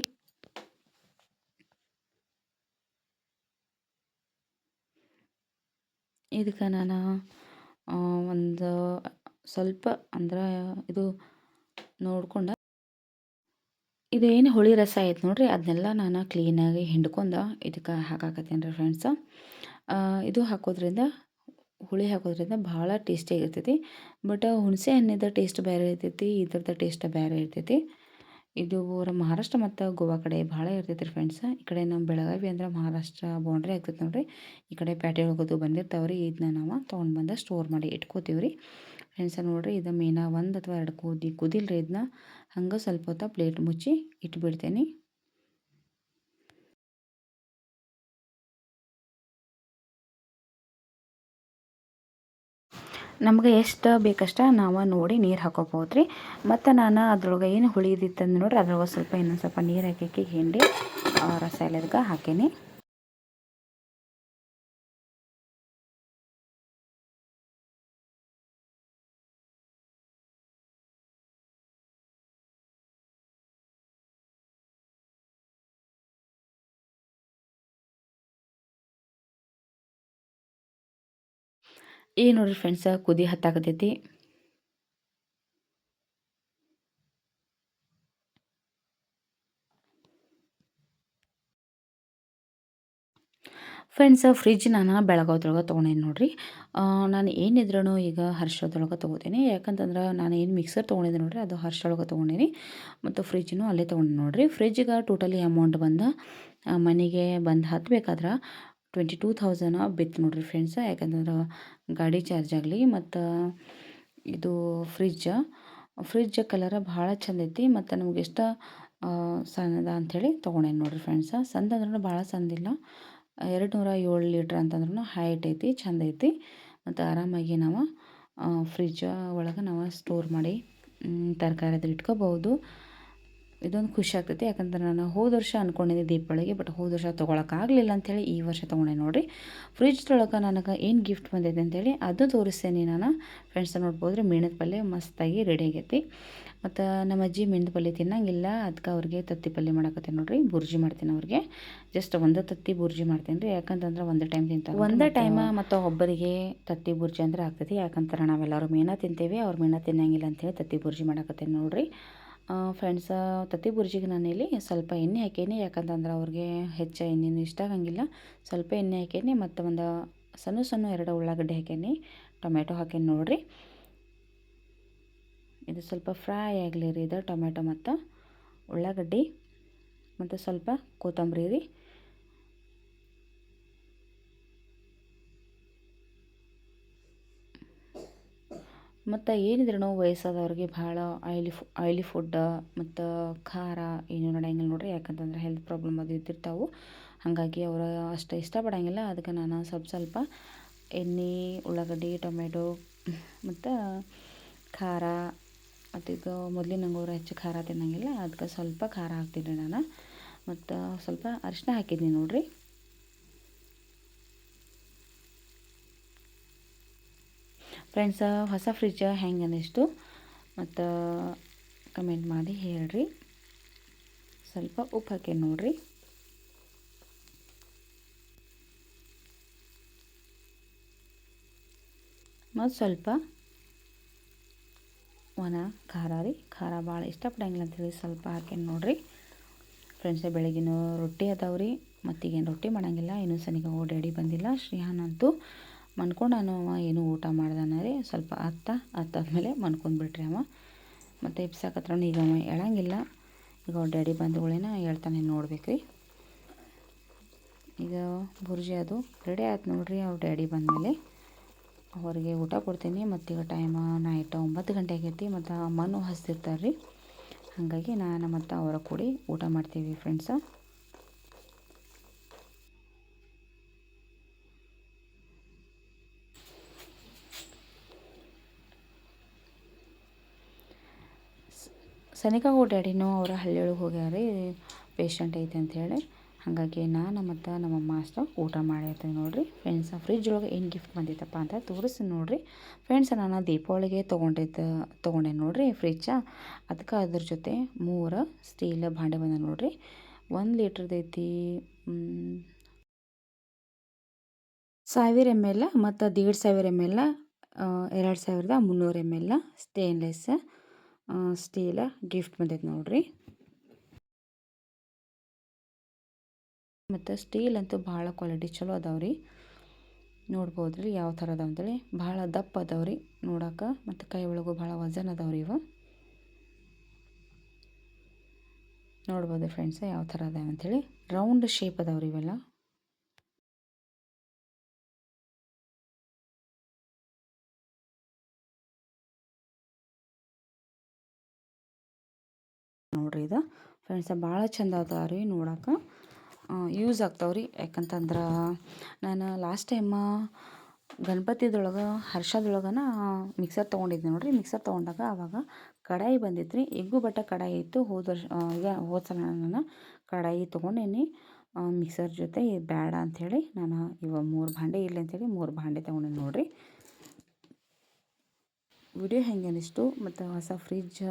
ಇದಕ್ಕೆ ನಾನು ಒಂದು ಸ್ವಲ್ಪ ಅಂದ್ರೆ ಇದು ನೋಡ್ಕೊಂಡು ಇದು ಏನು ಹುಳಿ ರಸ ಐತೆ ನೋಡಿರಿ ಅದನ್ನೆಲ್ಲ ನಾನು ಕ್ಲೀನಾಗಿ ಹಿಂಡ್ಕೊಂಡು ಇದಕ್ಕೆ ಹಾಕಾಕತ್ತೇನೆ ರೀ ಫ್ರೆಂಡ್ಸ ಇದು ಹಾಕೋದ್ರಿಂದ, ಹುಳಿ ಹಾಕೋದ್ರಿಂದ ಭಾಳ ಟೇಸ್ಟಿಯಾಗಿರ್ತೈತಿ ಬಟ್ ಹುಣಸೆ ಹಣ್ಣಿದ ಟೇಸ್ಟ್ ಬೇರೆ ಇರ್ತೈತಿ, ಇದ್ರದ್ದು ಟೇಸ್ಟ್ ಬೇರೆ ಇರ್ತೈತಿ. ಇದು ಮಹಾರಾಷ್ಟ್ರ ಮತ್ತು ಗೋವಾ ಕಡೆ ಭಾಳ ಇರ್ತೈತಿ ರೀ ಫ್ರೆಂಡ್ಸ್ ಈ ಕಡೆ ನಮ್ಮ ಬೆಳಗಾವಿ ಅಂದ್ರೆ ಮಹಾರಾಷ್ಟ್ರ ಬೌಂಡ್ರಿ ಆಗ್ತೈತೆ ನೋಡಿರಿ. ಈ ಕಡೆ ಪ್ಯಾಟೆ ಹೋಗೋದು ಬಂದಿರ್ತಾವೆ ರೀ ಇದನ್ನ ನಾವು ತೊಗೊಂಡು ಬಂದು ಸ್ಟೋರ್ ಮಾಡಿ ಇಟ್ಕೋತೀವಿ ರೀ ಫ್ರೆಂಡ್ಸ ನೋಡಿರಿ, ಇದು ಮೀನ ಒಂದು ಅಥವಾ ಎರಡು ಕುದಿ, ಕುದಿಲ್ರಿ ಇದನ್ನ ಹಂಗೆ ಸ್ವಲ್ಪ ಹೊತ್ತ ಪ್ಲೇಟ್ ಮುಚ್ಚಿ ಇಟ್ಬಿಡ್ತೇನೆ. ನಮ್ಗೆ ಎಷ್ಟು ಬೇಕಷ್ಟ ನಾವು ನೋಡಿ ನೀರು ಹಾಕೋಬೋದು ರೀ ಮತ್ತು ನಾನು ಅದ್ರೊಳಗೆ ಏನು ಹುಳಿದಿತ್ತಂದು ನೋಡ್ರಿ, ಅದ್ರೊಳಗೆ ಸ್ವಲ್ಪ ಇನ್ನೊಂದು ಸ್ವಲ್ಪ ನೀರು ಹಾಕಿ ಹಿಂಡಿ ರಸ ಎಲ್ಲದಕ್ಕೆ ಹಾಕೀನಿ. ಈಗ ನೋಡ್ರಿ ಫ್ರೆಂಡ್ಸ ಕುದಿ ಹತ್ತಾಕತೈತಿ ಫ್ರೆಂಡ್ಸ್ ಫ್ರಿಜ್ ನಾನು ಬೆಳಗಾವ್ದೊಳಗೆ ತೊಗೊಂಡೇನಿ ನೋಡಿರಿ. ನಾನು ಏನಿದ್ರೂ ಈಗ ಹರ್ಷದೊಳಗೆ ತೊಗೋತೀನಿ. ಯಾಕಂತಂದ್ರೆ ನಾನು ಏನು ಮಿಕ್ಸರ್ ತೊಗೊಂಡಿದ್ದೆ ನೋಡಿರಿ, ಅದು ಹರ್ಷದೊಳಗೆ ತೊಗೊಂಡೀನಿ. ಮತ್ತು ಫ್ರಿಜ್ನು ಅಲ್ಲೇ ತೊಗೊಂಡು ನೋಡಿರಿ. ಫ್ರಿಜ್ಗೆ ಟೋಟಲಿ ಅಮೌಂಟ್ ಬಂದು ಮನೆಗೆ ಬಂದು ಹತ್ಬೇಕಾದ್ರೆ ಟ್ವೆಂಟಿ ಟೂ ತೌಸಂಡ್ ಬಿತ್ತು ನೋಡಿರಿ ಫ್ರೆಂಡ್ಸ್ ಯಾಕಂದ್ರೆ ಗಾಡಿ ಚಾರ್ಜ್ ಆಗಲಿ ಮತ್ತು ಇದು ಫ್ರಿಜ್ಜ ಫ್ರಿಜ್ಜ ಕಲರ ಭಾಳ ಚಂದ ಐತಿ ಮತ್ತು ನಮ್ಗೆ ಎಷ್ಟು ಸಣ್ಣದ ಅಂಥೇಳಿ ತೊಗೊಂಡೇನಿ ನೋಡಿರಿ ಫ್ರೆಂಡ್ಸ ಸಂದ ಅಂದ್ರೂ ಭಾಳ ಸಂದಿಲ್ಲ ಎರಡು ನೂರ ಏಳು ಲೀಟ್ರ್ ಅಂತಂದ್ರೂ ಹೈಟ್ ಐತಿ, ಚಂದ ಐತಿ. ಮತ್ತು ಆರಾಮಾಗಿ ನಾವು ಫ್ರಿಜ್ಜ ಒಳಗೆ ನಾವು ಸ್ಟೋರ್ ಮಾಡಿ ತರಕಾರಿ ಅದ್ರ ಇಟ್ಕೋಬೋದು ಇದೊಂದು ಖುಷಿ ಆಗ್ತೈತಿ. ಯಾಕಂದ್ರೆ ನಾನು ಹೋದ ವರ್ಷ ಅಂದ್ಕೊಂಡಿದ್ದೆ ದೀಪಾವಳಿಗೆ ಬಟ್ ಹೋದ ವರ್ಷ ತೊಗೊಳಕ್ಕಾಗಲಿಲ್ಲ ಅಂಥೇಳಿ ಈ ವರ್ಷ ತೊಗೊಂಡೆ ನೋಡಿರಿ. ತೊಳಕ ನನಗೆ ಏನು ಗಿಫ್ಟ್ ಬಂದೈತೆ ಅಂತೇಳಿ ಅದು ತೋರಿಸ್ತೇನೆ ನಾನು. ಫ್ರೆಂಡ್ಸ್ ನೋಡ್ಬೋದು ರೀ ಮೀಣದ ಪಲ್ಯ ಮಸ್ತಾಗಿ ರೆಡಿ ಆಗೈತಿ. ಮತ್ತು ನಮ್ಮ ಅಜ್ಜಿ ಮೆಣದ ಪಲ್ಯ ತಿನ್ನಂಗಿಲ್ಲ ಅದಕ್ಕೆ ಅವ್ರಿಗೆ ತತ್ತಿ ಪಲ್ಯ ಮಾಡಕತ್ತೆ ನೋಡಿರಿ. ಬುರ್ಜಿ ಮಾಡ್ತೀನಿ ಅವ್ರಿಗೆ. ಜಸ್ಟ್ ಒಂದು ತತ್ತಿ ಬುರ್ಜಿ ಮಾಡ್ತೀನಿ ರೀ. ಯಾಕಂತಂದ್ರೆ ಒಂದು ಟೈಮ್ ತಿಂತಾರೆ ಒಂದು ಟೈಮ ಮತ್ತು ಒಬ್ಬರಿಗೆ ತತ್ತಿ ಬುರ್ಜಿ ಅಂದ್ರೆ ಆಗ್ತೈತಿ. ಯಾಕಂತಾರೆ ನಾವೆಲ್ಲರೂ ಮೀನ ತಿಂತೇವೆ ಅವ್ರು ಮೀನ ತಿನ್ನಂಗಿಲ್ಲ ಅಂತೇಳಿ ತತ್ತಿ ಬುರ್ಜಿ ಮಾಡಕತ್ತೇನೆ ನೋಡ್ರಿ. ಫ್ರೆಂಡ್ಸ ತತ್ತಿ ಬುರ್ಜಿಗೆ ಇಲ್ಲಿ ಸ್ವಲ್ಪ ಎಣ್ಣೆ ಹಾಕೇನಿ. ಯಾಕಂತಂದ್ರೆ ಅವ್ರಿಗೆ ಹೆಚ್ಚು ಎಣ್ಣೆನೂ ಇಷ್ಟ ಆಗಂಗಿಲ್ಲ. ಸ್ವಲ್ಪ ಎಣ್ಣೆ ಹಾಕೇನಿ ಮತ್ತು ಒಂದು ಸಣ್ಣ ಸಣ್ಣ ಎರಡು ಉಳ್ಳಾಗಡ್ಡೆ ಹಾಕೇನಿ. ಟೊಮೆಟೊ ಹಾಕೇನಿ ನೋಡಿರಿ. ಇದು ಸ್ವಲ್ಪ ಫ್ರೈ ಆಗಲಿ ರೀ ಇದು ಟೊಮೆಟೊ ಮತ್ತು ಉಳ್ಳಾಗಡ್ಡಿ. ಮತ್ತು ಸ್ವಲ್ಪ ಕೊತ್ತಂಬರಿ ರೀ. ಮತ್ತು ಏನಿದ್ರು ವಯಸ್ಸಾದವ್ರಿಗೆ ಭಾಳ ಆಯ್ಲಿ ಫು ಆಯ್ಲಿ ಫುಡ್ ಮತ್ತು ಖಾರ ಏನು ನಡೆಯಂಗಿಲ್ಲ ನೋಡ್ರಿ. ಯಾಕಂತಂದ್ರೆ ಹೆಲ್ತ್ ಪ್ರಾಬ್ಲಮ್ ಅದು ಇದ್ದಿರ್ತಾವೆ. ಹಾಗಾಗಿ ಅವರು ಅಷ್ಟು ಇಷ್ಟಪಡೋಂಗಿಲ್ಲ. ಅದಕ್ಕೆ ನಾನು ಸ್ವಲ್ಪ ಸ್ವಲ್ಪ ಎಣ್ಣೆ, ಉಳ್ಳಾಗಡ್ಡಿ ಟೊಮೆಟೊ ಮತ್ತು ಖಾರ, ಮತ್ತು ಇದು ಮೊದಲಿನಂಗೆ ಅವರು ಹೆಚ್ಚು ಖಾರ ತಿನ್ನಂಗಿಲ್ಲ. ಅದಕ್ಕೆ ಸ್ವಲ್ಪ ಖಾರ ಹಾಕ್ತೀನಿ ನಾನು. ಮತ್ತು ಸ್ವಲ್ಪ ಅರಿಶಿನ ಹಾಕಿದ್ದೀನಿ ನೋಡಿರಿ. ಫ್ರೆಂಡ್ಸ ಹೊಸ ಫ್ರಿಜ್ಜ ಹೆಂಗೆ ಅನ್ನಿಸ್ತು? ಮತ್ತು ಕಮೆಂಟ್ ಮಾಡಿ ಹೇಳ್ರಿ. ಸ್ವಲ್ಪ ಉಪ್ಪು ಹಾಕಿ ನೋಡ್ರಿ. ಮತ್ತು ಸ್ವಲ್ಪ ಒಣ, ಖಾರ ರೀ. ಖಾರ ಭಾಳ ಇಷ್ಟಪಡಂಗಿಲ್ಲ ಅಂತೇಳಿ ಸ್ವಲ್ಪ ಹಾಕಿ ನೋಡ್ರಿ. ಫ್ರೆಂಡ್ಸ್ ಬೆಳಗಿನ ರೊಟ್ಟಿ ಅದಾವ್ರಿ. ಮತ್ತೀಗೇನು ರೊಟ್ಟಿ ಮಾಡೋಂಗಿಲ್ಲ. ಇನ್ನೂ ಸನಿಗೆ ಓಡಾಡಿ ಬಂದಿಲ್ಲ. ಶ್ರೀಹಾನ್ ಅಂತೂ ಮನ್ಕೊಂಡು ನಾನು ಏನೂ ಊಟ ಮಾಡ್ದಾನ ರೀ ಸ್ವಲ್ಪ ಅತ್ತ ಅತ್ತಾದ್ಮೇಲೆ ಮನ್ಕೊಂಡ್ಬಿಟ್ರಿ ಅವ. ಮತ್ತು ಇಪ್ಸಾಕತ್ರ ಈಗ ಅವ ಹೇಳಂಗಿಲ್ಲ ಈಗ ಅವ್ರ ಡ್ಯಾಡಿ ಬಂಧುಗಳೇನ ಹೇಳ್ತಾನೆ ನೋಡ್ಬೇಕು ರೀ ಈಗ ಬುರ್ಜಿ ಅದು ರೆಡಿ ಆಯ್ತು ನೋಡ್ರಿ ಅವ್ರ ಡ್ಯಾಡಿ ಬಂದಮೇಲೆ. ಅವರಿಗೆ ಊಟ ಕೊಡ್ತೀನಿ. ಮತ್ತೀಗ ಟೈಮ ನೈಟ್ ಒಂಬತ್ತು ಗಂಟೆ ಆಗೈತಿ. ಮತ್ತು ಅಮ್ಮನೂ ಹಸ್ತಿರ್ತಾರೆ ರೀ ಹಾಗಾಗಿ ನಾನು ಮತ್ತು ಅವರ ಕೂಡಿ ಊಟ ಮಾಡ್ತೀವಿ ಫ್ರೆಂಡ್ಸ ಸನಿಕಾಗೋ ಡ್ಯಾಡಿನೂ ಅವರ ಹಳ್ಳಿಯೊಳಗೆ ಹೋಗ್ಯಾರ ಪೇಷಂಟ್ ಐತೆ ಅಂಥೇಳಿ ಹಾಗಾಗಿ ನಾನು ಮತ್ತು ನಮ್ಮ ಅಷ್ಟು ಊಟ ಮಾಡಿರ್ತೀವಿ ನೋಡಿರಿ. ಫ್ರೆಂಡ್ಸ ಫ್ರಿಜ್ ಒಳಗೆ ಏನು ಗಿಫ್ಟ್ ಬಂದಿತ್ತಪ್ಪ ಅಂತ ತೋರಿಸ್ತೀನಿ ನೋಡಿರಿ. ಫ್ರೆಂಡ್ಸ್ ನಾನು ದೀಪಾವಳಿಗೆ ತೊಗೊಂಡಿದ್ದ, ತೊಗೊಂಡೆ ನೋಡಿರಿ ಫ್ರಿಜ್ಜ ಅದಕ್ಕೆ ಅದ್ರ ಜೊತೆ ಮೂರು ಸ್ಟೀಲ್ ಭಾಂಡೆ ಬಂದ ನೋಡಿರಿ. ಒಂದು ಲೀಟ್ರದೈತಿ ಸಾವಿರ ಎಂ ಎಲ್ ಮತ್ತು ದೇಡ್ ಸಾವಿರ ಎಂ ಎಲ್ ಎರಡು ಸಾವಿರದ ಮುನ್ನೂರು M L stainless steel gift ಬಂದೈತೆ ನೋಡ್ರಿ. ಮತ್ತು ಸ್ಟೀಲ್ ಅಂತೂ ಭಾಳ ಕ್ವಾಲಿಟಿ ಚಲೋ ಅದಾವ್ರಿ. ನೋಡ್ಬೋದು ರೀ ಯಾವ ಥರ ಅದಾವ ಅಂತೇಳಿ. ಭಾಳ ದಪ್ಪ ಅದಾವ್ರಿ ನೋಡಕ್ಕೆ ಮತ್ತು ಕೈ ಒಳಗೂ ಭಾಳ ವಜನ್ ಅದಾವ್ರಿ ಇವು. ನೋಡ್ಬೋದು ಫ್ರೆಂಡ್ಸ್ ಯಾವ ಥರ ಅದಾವೆ ಅಂಥೇಳಿ ರೌಂಡ್ ಶೇಪ್ ಅದಾವ್ರಿ ಇವೆಲ್ಲ. ನೋಡ್ರಿ ಇದು. ಫ್ರೆಂಡ್ಸ ಭಾಳ ಚಂದ ಅದ ರೀ ನೋಡೋಕೆ ಯೂಸ್ ಆಗ್ತಾವ್ರಿ. ಯಾಕಂತಂದ್ರೆ ನಾನು ಲಾಸ್ಟ್ ಟೈಮ ಗಣಪತಿದೊಳಗೆ, ಹರ್ಷದೊಳಗನ ಮಿಕ್ಸರ್ ತೊಗೊಂಡಿದ್ದೆ ನೋಡಿರಿ. ಮಿಕ್ಸರ್ ತೊಗೊಂಡಾಗ ಆವಾಗ ಕಡಾಯಿ ಬಂದಿತ್ತು ರೀ ಎಗ್ಗು ಬಟ್ಟ ಕಡಾಯಿ ಇತ್ತು. ಹೋದ ವರ್ಷ ಈಗ ಹೋದ ಸಲ ನಾನು ಕಡಾಯಿ ತೊಗೊಂಡೇನಿ. ಮಿಕ್ಸರ್ ಜೊತೆ ಬೇಡ ಅಂಥೇಳಿ ನಾನು ಇವಾಗ ಮೂರು ಭಾಂಡೆ ಇರಲಿ ಅಂಥೇಳಿ ಮೂರು ಭಾಂಡೆ ತೊಗೊಂಡೆ ನೋಡಿರಿ. ವಿಡಿಯೋ ಹೆಂಗೆ ಅನಿಸ್ತು? ಮತ್ತು ಹೊಸ ಫ್ರಿಜ್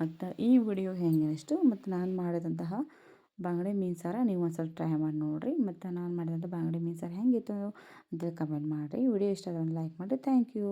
ಮತ್ತು ಈ ವಿಡಿಯೋ ಹೆಂಗೆ ಅನಿಸ್ತು ಮತ್ತು ನಾನು ಮಾಡಿದಂತಹ ಬಂಗಡೆ ಮೀನು ಸಾರ ನೀವು ಒಂದು ಸ್ವಲ್ಪ ಟ್ರೈ ಮಾಡಿ ನೋಡಿರಿ. ಮತ್ತು ನಾನು ಮಾಡಿದಂಥ ಬಂಗಡೆ ಮೀನು ಸಾರು ಹೆಂಗಿತ್ತು ಅಂತ ಕಮೆಂಟ್ ಮಾಡಿರಿ. ವಿಡಿಯೋ ಇಷ್ಟ ಆದ್ರೆ ಲೈಕ್ ಮಾಡಿರಿ. Thank you